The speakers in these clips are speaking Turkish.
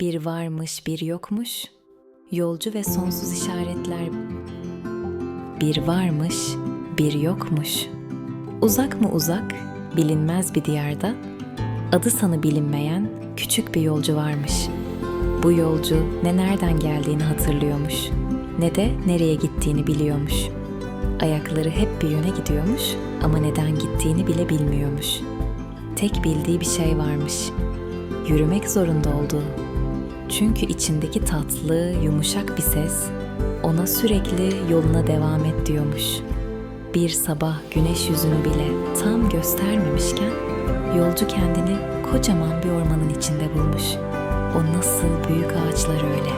Bir varmış, bir yokmuş. Yolcu ve sonsuz işaretler. Bir varmış, bir yokmuş. Uzak mı uzak, bilinmez bir diyarda, adı sanı bilinmeyen küçük bir yolcu varmış. Bu yolcu ne nereden geldiğini hatırlıyormuş, ne de nereye gittiğini biliyormuş. Ayakları hep bir yöne gidiyormuş ama neden gittiğini bile bilmiyormuş. Tek bildiği bir şey varmış. Yürümek zorunda olduğu. Çünkü içindeki tatlı, yumuşak bir ses ona sürekli yoluna devam et diyormuş. Bir sabah güneş yüzünü bile tam göstermemişken yolcu kendini kocaman bir ormanın içinde bulmuş. O nasıl büyük ağaçlar öyle.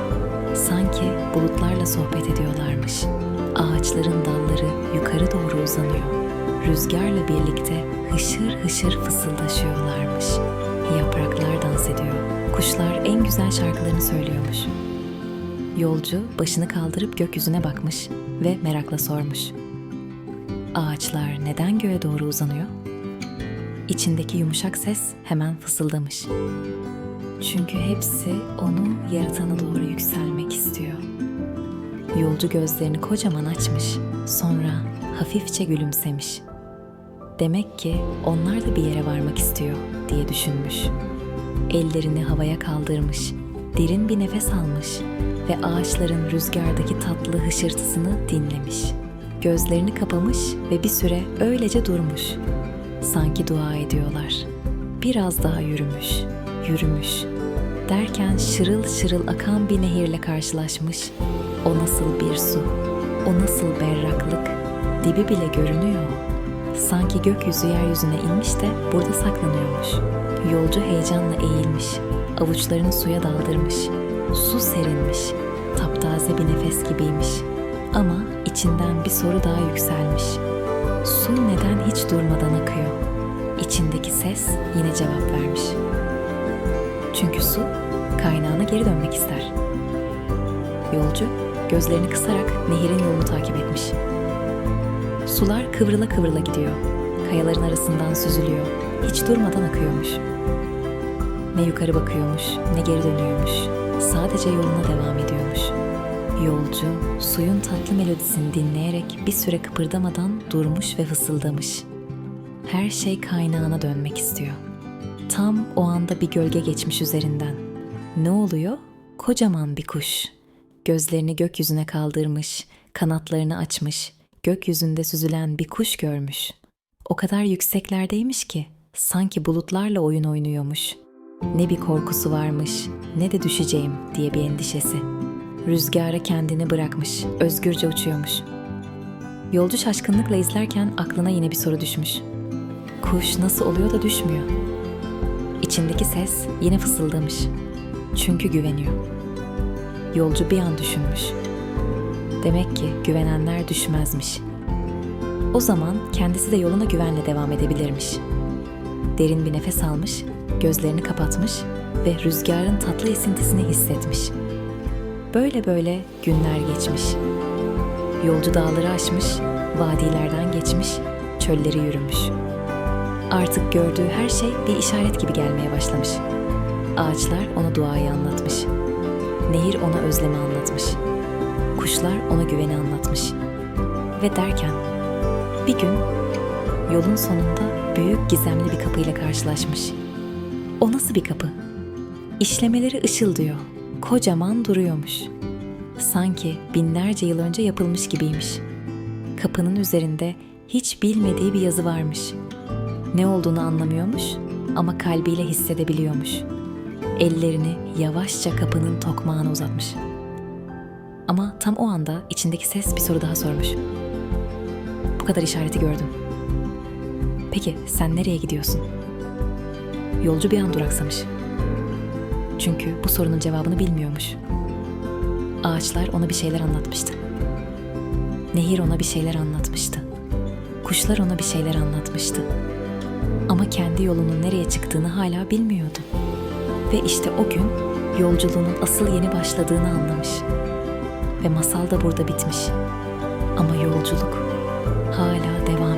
Sanki bulutlarla sohbet ediyorlarmış. Ağaçların dalları yukarı doğru uzanıyor. Rüzgarla birlikte hışır hışır fısıldaşıyorlarmış. Güzel şarkılarını söylüyormuş. Yolcu başını kaldırıp gökyüzüne bakmış ve merakla sormuş. Ağaçlar neden göğe doğru uzanıyor? İçindeki yumuşak ses hemen fısıldamış. Çünkü hepsi onu yaratana doğru yükselmek istiyor. Yolcu gözlerini kocaman açmış, sonra hafifçe gülümsemiş. Demek ki onlar da bir yere varmak istiyor diye düşünmüş. Ellerini havaya kaldırmış, derin bir nefes almış ve ağaçların rüzgardaki tatlı hışırtısını dinlemiş. Gözlerini kapamış ve bir süre öylece durmuş. Sanki dua ediyorlar. Biraz daha yürümüş, yürümüş. Derken şırıl şırıl akan bir nehirle karşılaşmış. O nasıl bir su, o nasıl berraklık, dibi bile görünüyor. Sanki gökyüzü yeryüzüne inmiş de burada saklanıyormuş. Yolcu heyecanla eğilmiş, avuçlarını suya daldırmış. Su serinmiş, taptaze bir nefes gibiymiş. Ama içinden bir soru daha yükselmiş. Su neden hiç durmadan akıyor? İçindeki ses yine cevap vermiş. Çünkü su kaynağına geri dönmek ister. Yolcu gözlerini kısarak nehirin yolunu takip etmiş. Sular kıvrıla kıvrıla gidiyor. Kayaların arasından süzülüyor. Hiç durmadan akıyormuş. Ne yukarı bakıyormuş, ne geri dönüyormuş. Sadece yoluna devam ediyormuş. Yolcu suyun tatlı melodisini dinleyerek bir süre kıpırdamadan durmuş ve fısıldamış. Her şey kaynağına dönmek istiyor. Tam o anda bir gölge geçmiş üzerinden. Ne oluyor? Kocaman bir kuş. Gözlerini gökyüzüne kaldırmış, kanatlarını açmış, gökyüzünde süzülen bir kuş görmüş. O kadar yükseklerdeymiş ki sanki bulutlarla oyun oynuyormuş. Ne bir korkusu varmış, ne de düşeceğim diye bir endişesi. Rüzgara kendini bırakmış, özgürce uçuyormuş. Yolcu şaşkınlıkla izlerken aklına yine bir soru düşmüş. Kuş nasıl oluyor da düşmüyor? İçindeki ses yine fısıldamış. Çünkü güveniyor. Yolcu bir an düşünmüş. Demek ki güvenenler düşmezmiş. O zaman kendisi de yoluna güvenle devam edebilirmiş. Derin bir nefes almış, gözlerini kapatmış ve rüzgarın tatlı esintisini hissetmiş. Böyle böyle günler geçmiş. Yolcu dağları aşmış, vadilerden geçmiş, çölleri yürümüş. Artık gördüğü her şey bir işaret gibi gelmeye başlamış. Ağaçlar ona duayı anlatmış. Nehir ona özlemi anlatmış. Kuşlar ona güveni anlatmış. Ve derken bir gün yolun sonunda büyük gizemli bir kapıyla karşılaşmış. O nasıl bir kapı? İşlemeleri ışıldıyor. Kocaman duruyormuş. Sanki binlerce yıl önce yapılmış gibiymiş. Kapının üzerinde hiç bilmediği bir yazı varmış. Ne olduğunu anlamıyormuş ama kalbiyle hissedebiliyormuş. Ellerini yavaşça kapının tokmağına uzatmış. Ama tam o anda içindeki ses bir soru daha sormuş. Bu kadar işareti gördüm. Peki sen nereye gidiyorsun? Yolcu bir an duraksamış. Çünkü bu sorunun cevabını bilmiyormuş. Ağaçlar ona bir şeyler anlatmıştı. Nehir ona bir şeyler anlatmıştı. Kuşlar ona bir şeyler anlatmıştı. Ama kendi yolunun nereye çıktığını hala bilmiyordu. Ve işte o gün yolculuğunun asıl yeni başladığını anlamış. Ve masal da burada bitmiş. Ama yolculuk hala devam.